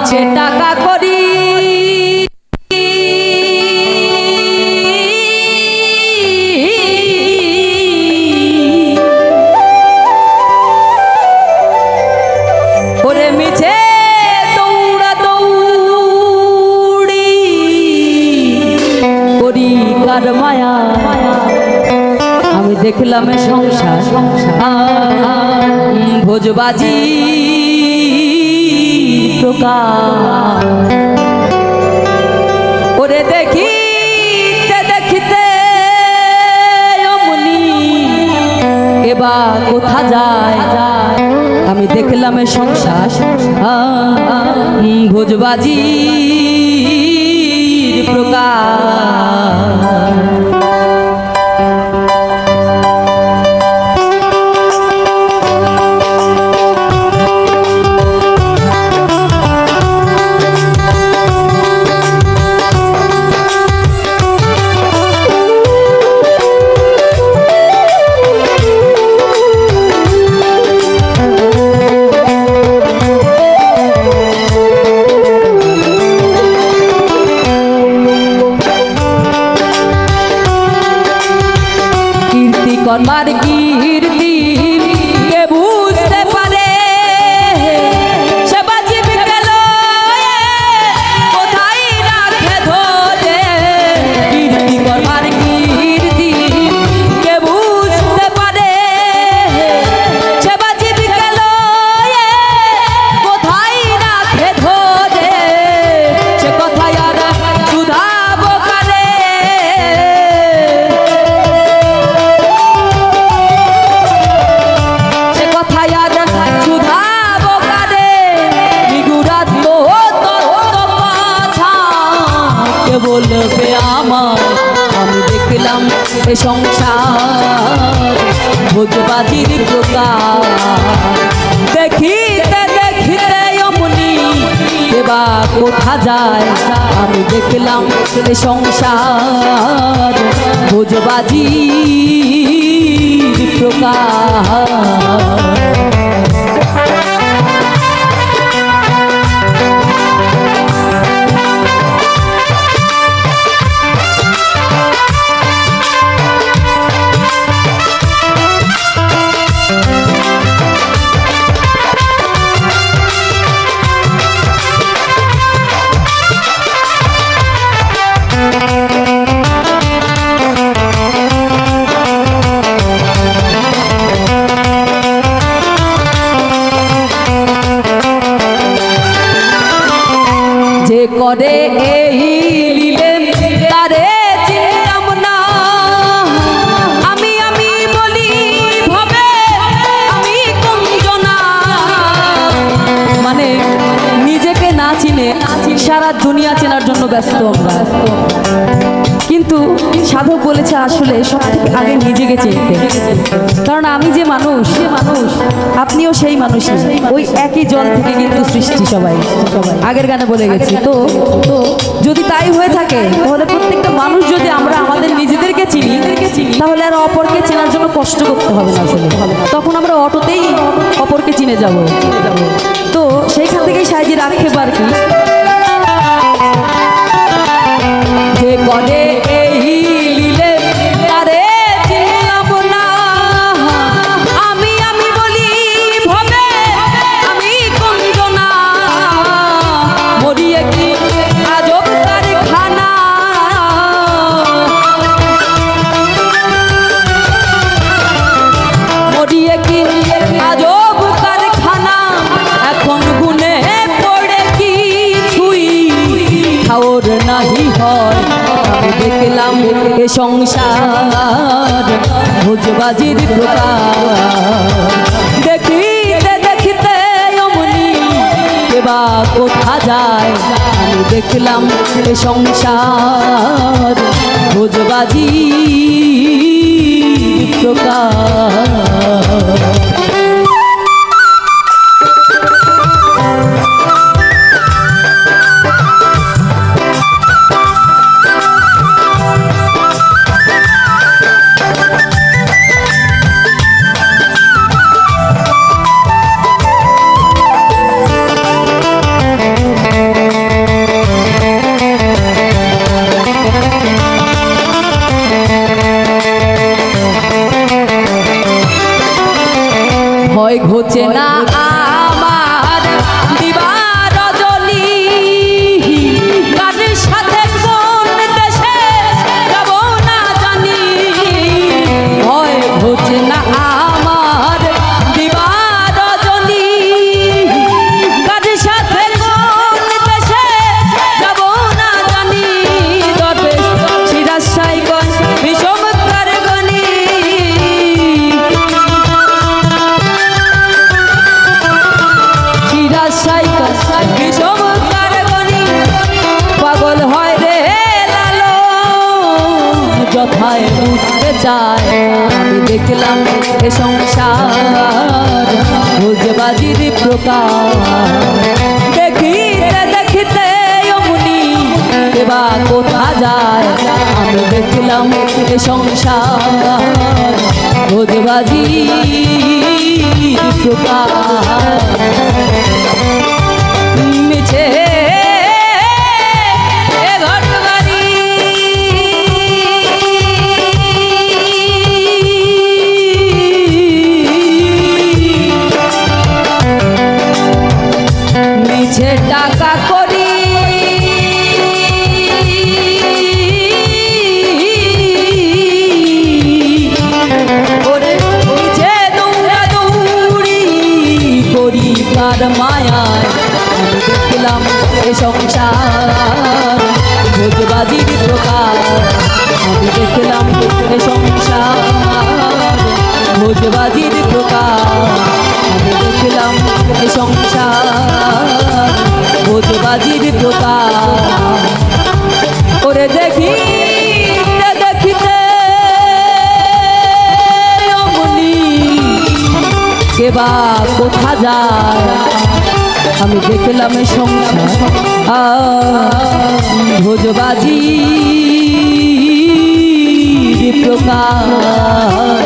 মিছে টাকা করি। মায়া। আমি দেখলাম সংসার আহ, ভোজবাজি প্রকার ওরে দেখিতে দেখিতে অমনি এবা কোথা যায়? আমি দেখলাম সংসার ভোজবাজি প্রকার কর্মার কীর্তি কে দেখলাম এ সংসার। ভোজবাজির প্রকার দেখিতে দেখিতে অমনি এবা কোথা যায়? আমি দেখলাম এ সংসার। ভোজবাজির প্রকার করে এই লীলে তারে চিনতাম না। আমি আমি বলি, ভাবে, আমি কঞ্জনা। মানে নিজেকে না চিনে সারা দুনিয়া চেনার জন্য ব্যস্ত আমরা। সাধক বলেছে, আসলে সব আগে নিজেকে চিনতে। কারণ আমি যে মানুষ সে মানুষ আপনিও সেই মানুষ ওই একই জল থেকে কিন্তু সৃষ্টি সবাই। আগের গানে বলে গেছি। তো তো যদি তাই হয়ে থাকে, তাহলে প্রত্যেকটা মানুষ যদি আমরা আমাদের নিজেদেরকে চিনি, তাহলে আর অপরকে চেনার জন্য কষ্ট করতে হবে না আসলে। তখন আমরা অটোতেই অপরকে চিনে যাব। তো সেইখান থেকেই সাইজি রাখতে পারি যে খাওর নাহি হয় দেখলাম এ সংসার। ভোজবাজির প্রকার। দেখিতে দেখিতে অমনি এবা কোথা যায়, আমি দেখলাম এ সংসার। ভোজবাজি প্রকার। ভয় ঘোচে না। যথায় বুঝতে চায় আমি দেখলাম এ সংসার ভোজবাজির প্রকার। দেখিতে দেখিতে অমনি দেবা কোথা যায়? আমি দেখলাম এ সংসার ভোজবাজি প্রকার। মিছে মায়ায় দেখলাম এ সংসার। ভোজবাজির প্রকার। আমি দেখলাম এ সংসার। ভোজবাজির প্রকার। আমি দেখলাম এ সংসার। ভোজবাজির প্রকার। ওরে দেখি কোথা যায়? আমি দেখলাম সংসার। ভোজবাজি প্রকার